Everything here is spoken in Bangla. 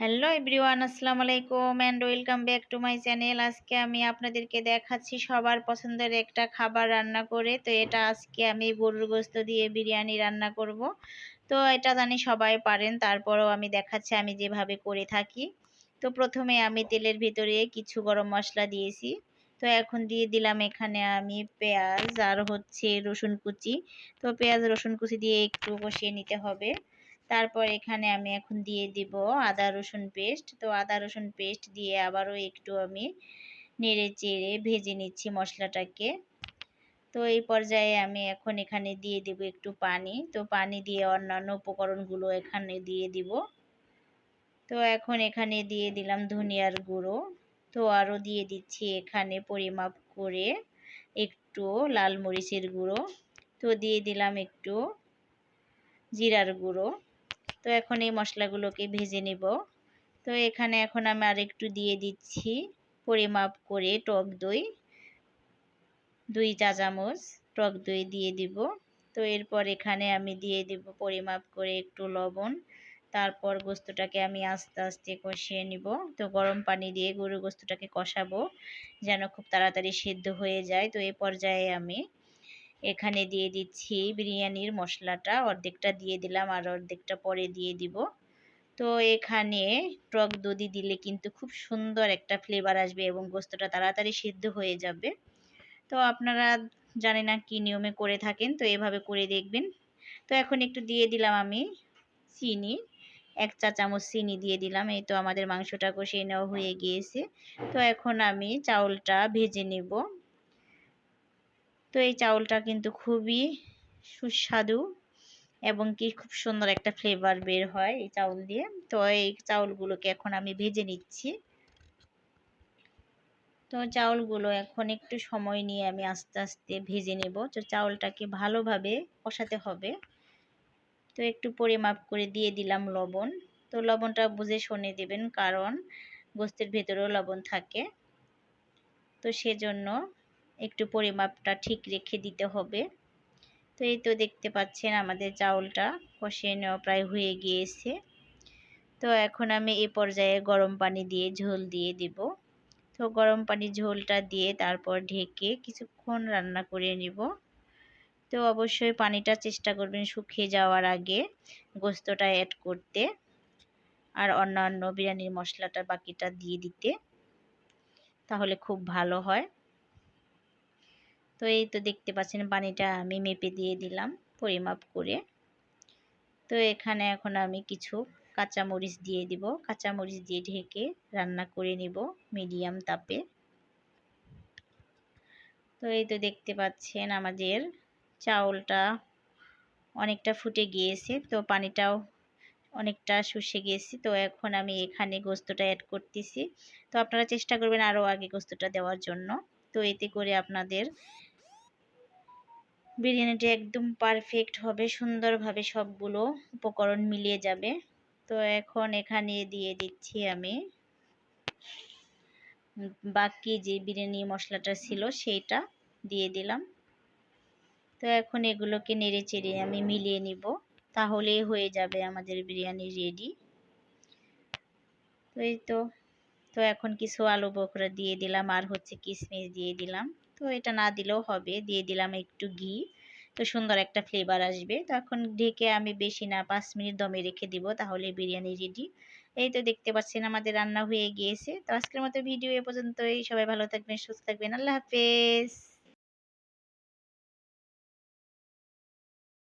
হ্যালো এভরিওয়ান আসসালামু আলাইকুম and welcome back to my channel আজকে আমি আপনাদেরকে দেখাচ্ছি সবার পছন্দের একটা খাবার রান্না করে। তো এটা আজকে আমি গরুর গোস্ত দিয়ে বিরিয়ানি রান্না করব। তো এটা জানি সবাই পারেন, তারপরেও আমি দেখাচ্ছি আমি যেভাবে করে থাকি। তো প্রথমে আমি তেলের ভিতরে কিছু গরম মশলা দিয়েছি। তো এখন দিয়ে দিলাম এখানে আমি পেঁয়াজ আর হচ্ছে রসুন কুচি। তো পেঁয়াজ রসুন কুচি দিয়ে একটু কষিয়ে নিতে হবে। তারপর এখানে আমি এখন দিয়ে দিব আদা, রসুন পেস্ট। তো আদা, রসুন পেস্ট দিয়ে আবারও একটু আমি নেড়ে চেড়ে ভেজে নিচ্ছি মশলাটাকে। তো এই পর্যায়ে আমি এখন এখানে দিয়ে দিব একটু পানি। তো পানি দিয়ে অন্যান্য উপকরণগুলো এখানে দিয়ে দিব। তো এখন এখানে দিয়ে দিলাম ধনিয়ার গুঁড়ো। তো আরও দিয়ে দিচ্ছি এখানে পরিমাপ করে একটু লাল মরিচের গুঁড়ো। তো দিয়ে দিলাম একটু জিরার গুঁড়ো। তো এখন এই মশলাগুলোকে ভেজে নেব। তো এখানে এখন আমি আরেকটু দিয়ে দিচ্ছি পরিমাপ করে টক দই। দুই চা চামচ টক দই দিয়ে দিব। তো এরপর এখানে আমি দিয়ে দিব পরিমাপ করে একটু লবণ। তারপর গোস্তটাকে আমি আস্তে আস্তে কষিয়ে নিব। তো গরম পানি দিয়ে গরু গোস্তটাকে কষাবো যেন খুব তাড়াতাড়ি সিদ্ধ হয়ে যায়। তো এই পর্যায়ে আমি এখানে দিয়ে দিচ্ছি বিরিয়ানির মশলাটা, অর্ধেকটা দিয়ে দিলাম আর অর্ধেকটা পরে দিয়ে দিব। তো এখানে টক দধি দিলে কিন্তু খুব সুন্দর একটা ফ্লেভার আসবে এবং গোস্তটা তাড়াতাড়ি সিদ্ধ হয়ে যাবে। তো আপনারা জানি না কি নিয়মে করে থাকেন, তো এভাবে করে দেখবেন। তো এখন একটু দিয়ে দিলাম আমি চিনি, এক চা চামচ চিনি দিয়ে দিলাম, এই তো আমাদের মাংসটা কষিয়ে নেওয়া হয়ে গিয়েছে। তো এখন আমি চাউলটা ভেজে নেব। তো এই চাউলটা কিন্তু খুবই সুস্বাদু এবং কি খুব সুন্দর একটা ফ্লেভার বের হয় এই চাউল দিয়ে। তো এই চাউলগুলোকে এখন আমি ভেজে নিচ্ছি। তো চাউলগুলো এখন একটু সময় নিয়ে আমি আস্তে আস্তে ভেজে নেব। তো চাউলটাকে ভালোভাবে কষাতে হবে। তো একটু পরিমাপ করে দিয়ে দিলাম লবণ। তো লবণটা বুঝে শুনে দেবেন কারণ গোস্তের ভেতরেও লবণ থাকে। তো সেজন্য একটু পরিমাপটা ঠিক রেখে দিতে হবে। তো এই তো দেখতে পাচ্ছেন আমাদের চাউলটা কষিয়ে নেওয়া প্রায় হয়ে গিয়েছে। তো এখন আমি এই পর্যায়ে গরম পানি দিয়ে ঝোল দিয়ে দিব। তো গরম পানি ঝোলটা দিয়ে তারপর ঢেকে কিছুক্ষণ রান্না করে নিব। তো অবশ্যই পানিটা চেষ্টা করবেন শুকিয়ে যাওয়ার আগে গোস্তটা অ্যাড করতে আর অন্যান্য বিরিয়ানির মশলাটা বাকিটা দিয়ে দিতে। তাহলে খুব ভালো হয়। তো এই তো দেখতে পাচ্ছেন পানিটা আমি মেপে দিয়ে দিলাম পরিমাপ করে। তো এখানে এখন আমি কিছু কাঁচামরিচ দিয়ে দিব। কাঁচামরিচ দিয়ে ঢেকে রান্না করে নিব মিডিয়াম তাপে। তো এই তো দেখতে পাচ্ছেন আমাদের চাউলটা অনেকটা ফুটে গিয়েছে, তো পানিটাও অনেকটা শুষে গিয়েছি। তো এখন আমি এখানে গোস্তটা অ্যাড করতেছি। তো আপনারা চেষ্টা করবেন আরও আগে গোস্তটা দেওয়ার জন্য। তো এতে করে আপনাদের বিরিয়ানিটা একদম পারফেক্ট হবে, সুন্দরভাবে সবগুলো উপকরণ মিলিয়ে যাবে। তো এখন এখানে দিয়ে দিচ্ছি আমি বাকি যে বিরিয়ানি মশলাটা ছিল সেইটা দিয়ে দিলাম। তো এখন এগুলোকে নেড়ে চেড়ে আমি মিলিয়ে নিব, তাহলেই হয়ে যাবে আমাদের বিরিয়ানি রেডি তো এই তো তো এখন কিছু আলু বকরা দিয়ে দিলাম, আর হচ্ছে কিশমিশ দিয়ে দিলাম। তো এটা না দিলেও হবে। দিয়ে দিলাম একটু ঘি। তো সুন্দর একটা ফ্লেভার আসবে। তখন ঢেকে আমি বেশি না, পাঁচ মিনিট দমে রেখে দিব, তাহলে বিরিয়ানি রেডি এই তো দেখতে পাচ্ছেন আমাদের রান্না হয়ে গিয়েছে। তো আজকের মতো ভিডিও এ পর্যন্তই। সবাই ভালো থাকবেন, সুস্থ থাকবেন। আল্লাহ হাফেজ।